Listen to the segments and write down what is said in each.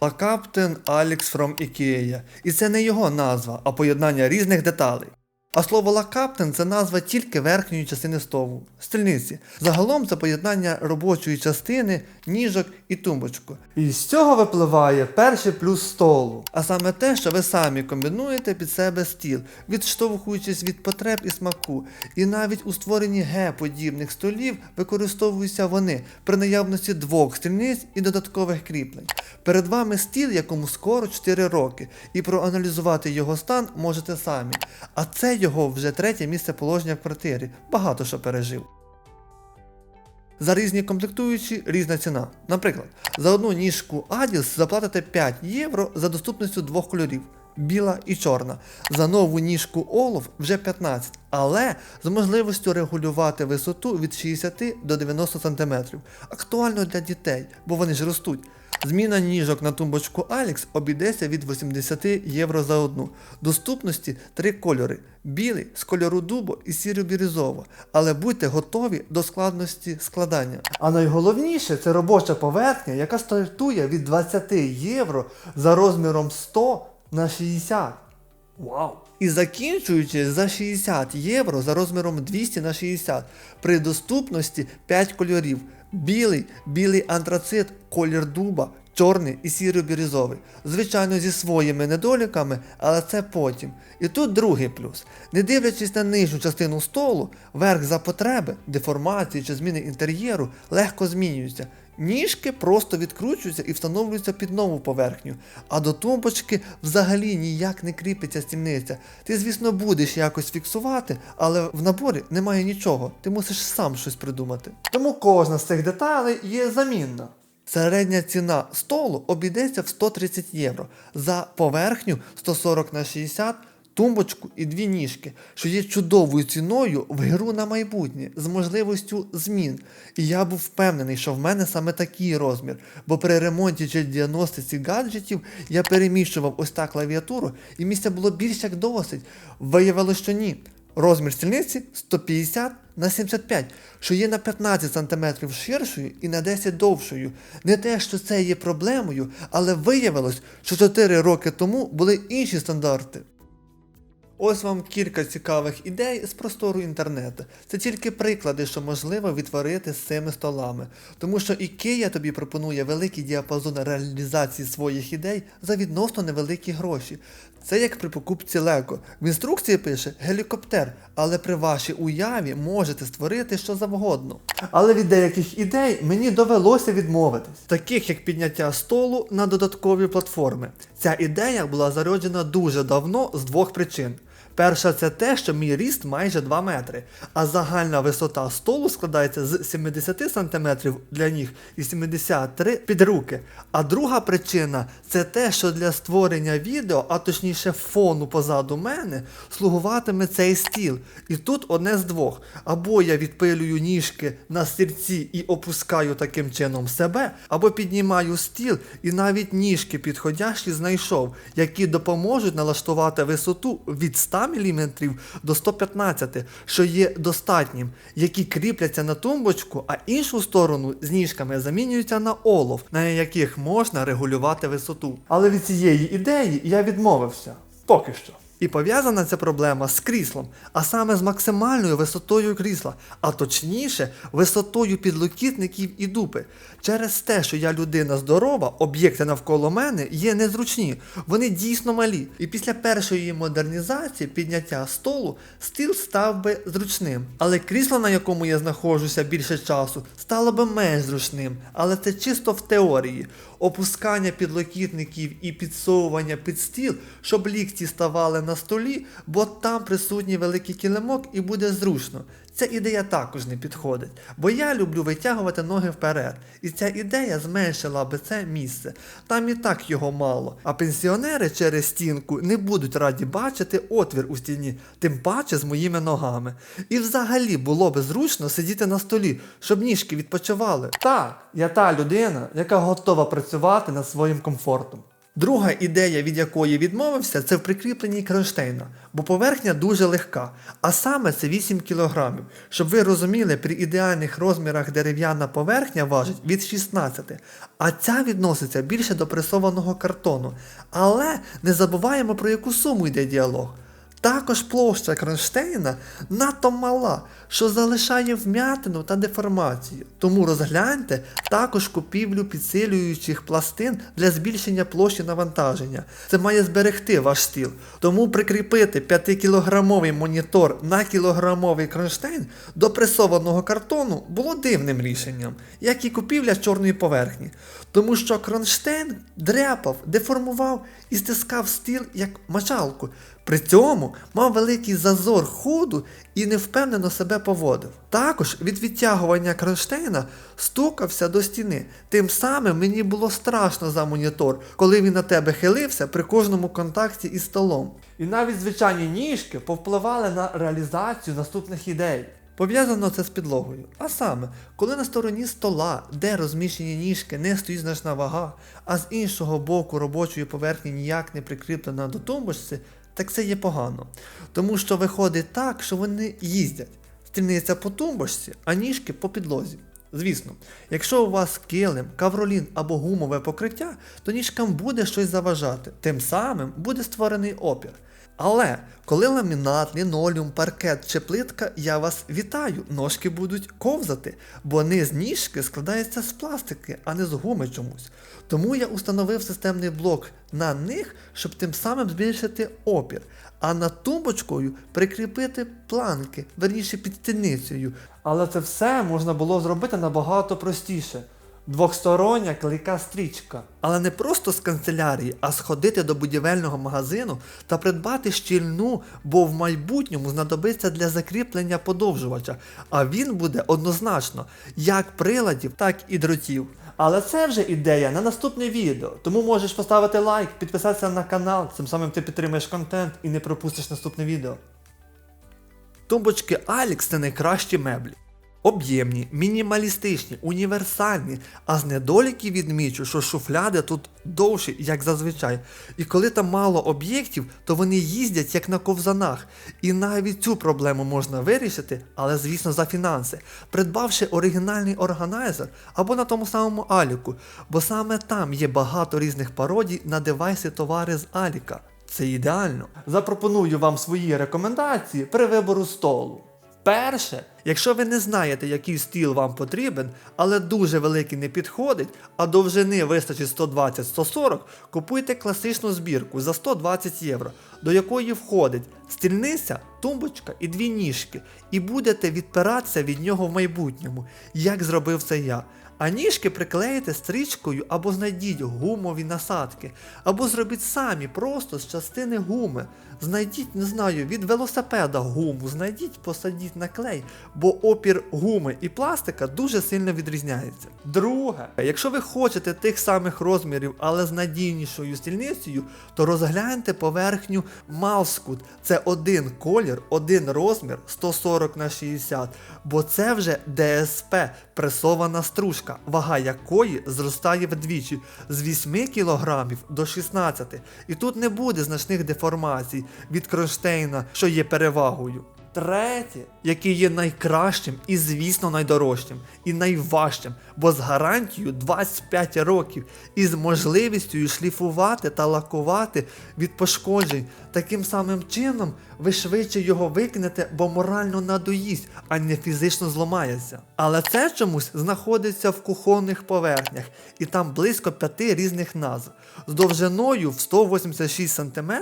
La Captain Alex from Ikea. І це не його назва, а поєднання різних деталей. А слово Captain – це назва тільки верхньої частини столу, стільниці. Загалом це поєднання робочої частини, ніжок і тумбочку. І з цього випливає перший плюс столу. А саме те, що ви самі комбінуєте під себе стіл, відштовхуючись від потреб і смаку. І навіть у створенні Г-подібних столів використовуються вони при наявності двох стільниць і додаткових кріплень. Перед вами стіл, якому скоро 4 роки, і проаналізувати його стан можете самі. А це його вже третє місце положення в квартирі. Багато що пережив. За різні комплектуючі різна ціна. Наприклад, за одну ніжку Adidas заплатите 5 євро за доступністю двох кольорів біла і чорна. За нову ніжку Олов вже 15, але з можливістю регулювати висоту від 60 до 90 см. Актуально для дітей, бо вони ж ростуть. Зміна ніжок на тумбочку Alex обійдеться від 80 євро за одну. Доступності три кольори: білий з кольору дубо і сіро-бірюзово. Але будьте готові до складності складання. А найголовніше це робоча поверхня, яка стартує від 20 євро за розміром 100 на 60. Вау! І закінчуючи за 60 євро за розміром 200 на 60 при доступності 5 кольорів: білий, білий антрацит, колір дуба, чорний і сіро-бірюзовий. Звичайно, зі своїми недоліками, але це потім. І тут другий плюс. Не дивлячись на нижню частину столу, верх за потреби, деформації чи зміни інтер'єру легко змінюються. Ніжки просто відкручуються і встановлюються під нову поверхню, а до тумбочки взагалі ніяк не кріпиться стільниця. Ти, звісно, будеш якось фіксувати, але в наборі немає нічого, ти мусиш сам щось придумати. Тому кожна з цих деталей є замінна. Середня ціна столу обійдеться в 130 євро, за поверхню 140 на 60 тумбочку і дві ніжки, що є чудовою ціною в гру на майбутнє з можливістю змін. І я був впевнений, що в мене саме такий розмір, бо при ремонті чи діагностиці гаджетів я переміщував ось так клавіатуру, і місця було більш як досить. Виявилося, що ні. Розмір стільниці 150 на 75, що є на 15 см ширшою і на 10 довшою. Не те, що це є проблемою, але виявилось, що 4 роки тому були інші стандарти. Ось вам кілька цікавих ідей з простору інтернету. Це тільки приклади, що можливо відтворити з цими столами. Тому що IKEA тобі пропонує великий діапазон реалізації своїх ідей за відносно невеликі гроші. Це як при покупці Лего. В інструкції пише гелікоптер, але при вашій уяві можете створити що завгодно. Але від деяких ідей мені довелося відмовитись, таких як підняття столу на додаткові платформи. Ця ідея була зароджена дуже давно з двох причин. Перша це те, що мій ріст майже 2 метри, а загальна висота столу складається з 70 см для ніг і 73 під руки. А друга причина це те, що для створення відео, а точніше фону позаду мене, слугуватиме цей стіл. І тут одне з двох. Або я відпилюю ніжки на стільці і опускаю таким чином себе, або піднімаю стіл і навіть ніжки підходящі знайшов, які допоможуть налаштувати висоту від 100 мм до 115, що є достатнім, які кріпляться на тумбочку, а іншу сторону з ніжками замінюються на олов, на яких можна регулювати висоту. Але від цієї ідеї я відмовився. Поки що. І пов'язана ця проблема з кріслом, а саме з максимальною висотою крісла, а точніше, висотою підлокітників і дупи. Через те, що я людина здорова, об'єкти навколо мене є незручні, вони дійсно малі. І після першої модернізації підняття столу стіл став би зручним. Але крісло, на якому я знаходжуся більше часу, стало би менш зручним. Але це чисто в теорії. Опускання підлокітників і підсовування під стіл, щоб лікті ставали на столі, бо там присутній великий килимок і буде зручно. Ця ідея також не підходить, бо я люблю витягувати ноги вперед, і ця ідея зменшила би це місце. Там і так його мало. А пенсіонери через стінку не будуть раді бачити отвір у стіні, тим паче з моїми ногами. І взагалі було би зручно сидіти на столі, щоб ніжки відпочивали. Так, я та людина, яка готова працювати над своїм комфортом. Друга ідея, від якої відмовився, це в прикріпленні кронштейна, бо поверхня дуже легка, а саме це 8 кг. Щоб ви розуміли, при ідеальних розмірах дерев'яна поверхня важить від 16, а ця відноситься більше до пресованого картону. Але не забуваємо про яку суму йде діалог. Також площа кронштейна надто мала, що залишає вм'ятину та деформацію. Тому розгляньте також купівлю підсилюючих пластин для збільшення площі навантаження. Це має зберегти ваш стіл. Тому прикріпити 5-кілограмовий монітор на кілограмовий кронштейн до пресованого картону було дивним рішенням, як і купівля чорної поверхні. Тому що кронштейн дряпав, деформував і стискав стіл як мочалку. При цьому мав великий зазор ходу і невпевнено себе поводив. Також від відтягування кронштейна стукався до стіни. Тим самим мені було страшно за монітор, коли він на тебе хилився при кожному контакті із столом. І навіть звичайні ніжки повпливали на реалізацію наступних ідей. Пов'язано це з підлогою. А саме, коли на стороні стола, де розміщені ніжки, не стоїть значна вага, а з іншого боку робочої поверхні ніяк не прикріплена до тумбочці, так це є погано. Тому що виходить так, що вони їздять. Стільниця по тумбочці, а ніжки по підлозі. Звісно, якщо у вас килим, кавролін або гумове покриття, то ніжкам буде щось заважати, тим самим буде створений опір. Але коли ламінат, лінолеум, паркет чи плитка, я вас вітаю, ножки будуть ковзати, бо низ ніжки складається з пластики, а не з гуми чомусь. Тому я установив системний блок на них, щоб тим самим збільшити опір, а над тумбочкою прикріпити планки, верніше під стільницею. Але це все можна було зробити набагато простіше. Двохстороння клейка стрічка. Але не просто з канцелярії, а сходити до будівельного магазину та придбати щільну, бо в майбутньому знадобиться для закріплення подовжувача. А він буде однозначно як приладів, так і дротів. Але це вже ідея на наступне відео. Тому можеш поставити лайк, підписатися на канал, цим самим ти підтримаєш контент і не пропустиш наступне відео. Тумбочки Алікс це найкращі меблі. Об'ємні, мінімалістичні, універсальні, а з недоліків відмічу, що шуфляди тут довші, як зазвичай. І коли там мало об'єктів, то вони їздять як на ковзанах. І навіть цю проблему можна вирішити, але звісно за фінанси, придбавши оригінальний органайзер або на тому самому Аліку, бо саме там є багато різних пародій на девайси товари з Аліка. Це ідеально. Запропоную вам свої рекомендації при вибору столу. Перше, якщо ви не знаєте, який стіл вам потрібен, але дуже великий не підходить, а довжини вистачить 120-140, купуйте класичну збірку за 120 євро, до якої входить стільниця, тумбочка і дві ніжки, і будете відпиратися від нього в майбутньому, як зробив це я. А ніжки приклеїте стрічкою або знайдіть гумові насадки, або зробіть самі просто з частини гуми. Знайдіть, не знаю, від велосипеда гуму, знайдіть, посадіть на клей, бо опір гуми і пластика дуже сильно відрізняється. Друге, якщо ви хочете тих самих розмірів, але з надійнішою стільницею, то розгляньте поверхню Малскут. Це один колір, один розмір 140 на 60, бо це вже ДСП, пресована стружка, вага якої зростає вдвічі з 8 кг до 16 І тут не буде значних деформацій від кронштейна, що є перевагою. Третє, який є найкращим і, звісно, найдорожчим, і найважчим, бо з гарантією 25 років і з можливістю шліфувати та лакувати від пошкоджень. Таким самим чином ви швидше його викинете, бо морально надоїсть, а не фізично зламається. Але це чомусь знаходиться в кухонних поверхнях, і там близько п'яти різних назв, з довжиною в 186 см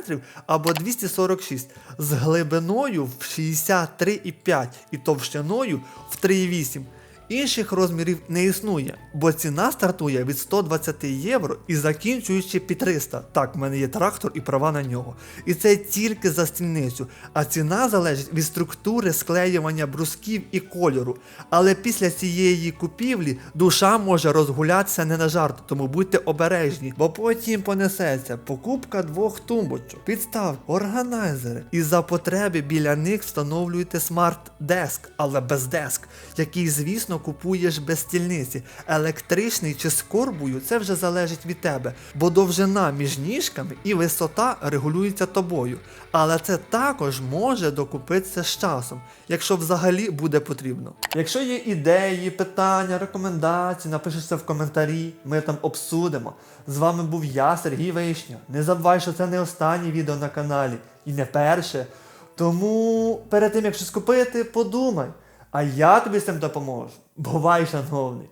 або 246 з глибиною в 63,5 і товщиною в 3,8. Інших розмірів не існує, бо ціна стартує від 120 євро і закінчуючи під 300. Так, в мене є трактор і права на нього. І це тільки за стільницю, а ціна залежить від структури склеювання брусків і кольору. Але після цієї купівлі душа може розгулятися не на жарт, тому будьте обережні, бо потім понесеться покупка двох тумбочок, підстав, органайзери. І за потреби біля них встановлюєте смарт-деск, але без деск, який, звісно, дійсно купуєш без стільниці. Електричний чи з корбою це вже залежить від тебе, бо довжина між ніжками і висота регулюється тобою. Але це також може докупитися з часом, якщо взагалі буде потрібно. Якщо є ідеї, питання, рекомендації, напиши це в коментарі, ми там обсудимо. З вами був я, Сергій Вишня. Не забувай, що це не останнє відео на каналі і не перше. Тому перед тим як щось купити, подумай. А я тобі з цим допоможу. Бувай, шановний.